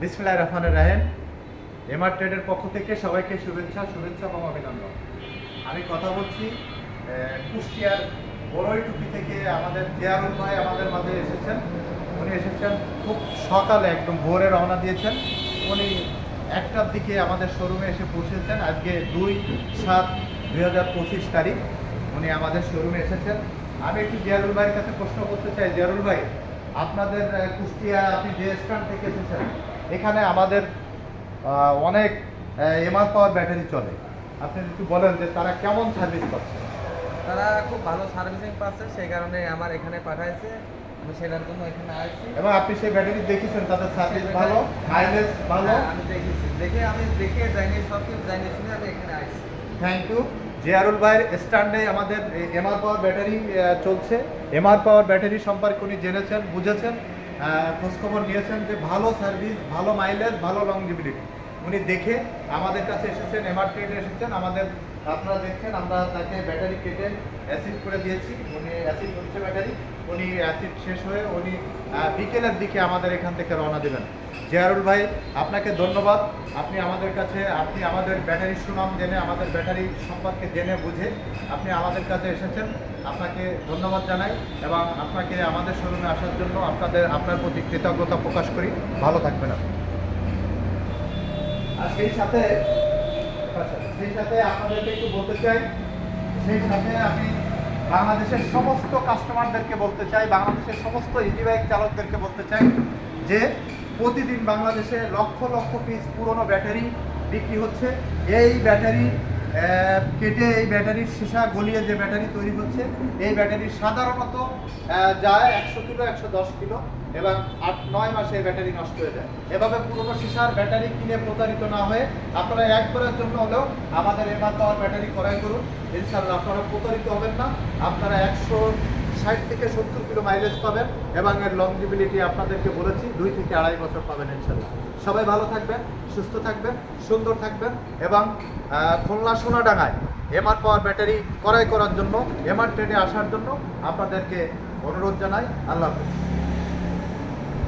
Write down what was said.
বিসমিল্লাহির রহমানির রহিম। এমআর ট্রেডের পক্ষ থেকে সবাইকে শুভেচ্ছা শুভেচ্ছা এবং অভিনন্দন। আমি কথা বলছি কুষ্টিয়ার বড়ইটুপি থেকে আমাদের জিয়ারুল ভাই আমাদের মাঝে এসেছেন। উনি এসেছেন খুব সকালে, একদম ভোরে রওনা দিয়েছেন। উনি একটার দিকে আমাদের শোরুমে এসে পৌঁছেছেন আজকে দুই সাত দুই হাজার পঁচিশ তারিখ। উনি আমাদের শোরুমে এসেছেন। আমি একটু জিয়ারুল ভাইয়ের কাছে প্রশ্ন করতে চাই। জিয়ারুল ভাই, আপনাদের কুষ্টিয়া আপনি যে স্ট্যান্ড থেকে এসেছেন, এখানে আমাদের অনেক এমআর পাওয়ার ব্যাটারি চলে। আপনি একটু বলেন যে তারা কেমন সার্ভিস পাচ্ছে তারা খুব ভালো সার্ভিসিং পাচ্ছে সেই কারণে আমার এখানে পাঠাইছে। আমি সেটার জন্য এখানে আসছি। এবং আপনি সেই ব্যাটারি দেখেছেন তাদের সার্ভিস ভালো মাইলেজ ভালো। হ্যাঁ, আমি দেখেছি দেখে আমি দেখে জানি সব কিছু জানি শুনে আমি এখানে আসছি। থ্যাংক ইউ জিয়ারুল ভাইয়ের স্ট্যান্ডে আমাদের এমআর পাওয়ার ব্যাটারি চলছে। এমআর পাওয়ার ব্যাটারি সম্পর্কে উনি জেনেছেন বুঝেছেন খোঁজখবর নিয়েছেন যে ভালো সার্ভিস ভালো মাইলেজ ভালো লংজিবিলিটি উনি দেখে আমাদের কাছে এসেছেন এমআর ট্রেডে এসেছেন আমাদের আপনারা দেখছেন, আমরা তাকে ব্যাটারি কেটে অ্যাসিড করে দিয়েছি। উনি অ্যাসিড হচ্ছে ব্যাটারি উনি অ্যাসিড শেষ হয়ে উনি বিকেলের দিকে আমাদের এখান থেকে রওনা দেবেন। জিয়ারুল ভাই, আপনাকে ধন্যবাদ। আপনি আমাদের কাছে, আপনি আমাদের ব্যাটারির সুনাম জেনে, আমাদের ব্যাটারি সম্পর্কে জেনে বুঝে আপনি আমাদের কাছে এসেছেন। আপনাকে ধন্যবাদ জানাই এবং আপনাকে আমাদের শোরুমে আসার জন্য আপনাদের, আপনার প্রতি কৃতজ্ঞতা প্রকাশ করি। ভালো থাকবেন আর সেই সাথে সেই সাথে আপনাদেরকে একটু বলতে চাই, সেই সাথে আমি বাংলাদেশের সমস্ত কাস্টমারদেরকে বলতে চাই, বাংলাদেশের সমস্ত ইজি বাইক চালকদেরকে বলতে চাই যে, প্রতিদিন বাংলাদেশে লক্ষ লক্ষ পিস পুরনো ব্যাটারি বিক্রি হচ্ছে। এই ব্যাটারি কেটে এই ব্যাটারির সীসা গলিয়ে যে ব্যাটারি তৈরি হচ্ছে, এই ব্যাটারি সাধারণত যায় একশো কিলো, একশো দশ কিলো, এবং আট, নয় মাসে ব্যাটারি নষ্ট হয়ে যায়। এভাবে পুরনো সীসার ব্যাটারি কিনে প্রতারিত না হয়ে আপনারা একবারের জন্য হলেও আমাদের এবার পাওয়ার ব্যাটারি ক্রয় করুন। ইনশাল্লাহ আপনারা প্রতারিত হবেন না। আপনারা একশো ষাট থেকে সত্তর কিলো মাইলেজ পাবেন এবং এর লংজিবিলিটি আপনাদেরকে বলেছি দুই থেকে আড়াই বছর পাবেন ইনশাল্লাহ। সবাই ভালো থাকবেন, সুস্থ থাকবেন, সুন্দর থাকবেন এবং খুলনা সোনাডাঙ্গায় এমআর পাওয়ার ব্যাটারি ক্রয় করার জন্য এমআর ট্রেনে আসার জন্য আপনাদেরকে অনুরোধ জানাই। আল্লাহ হাফেজ।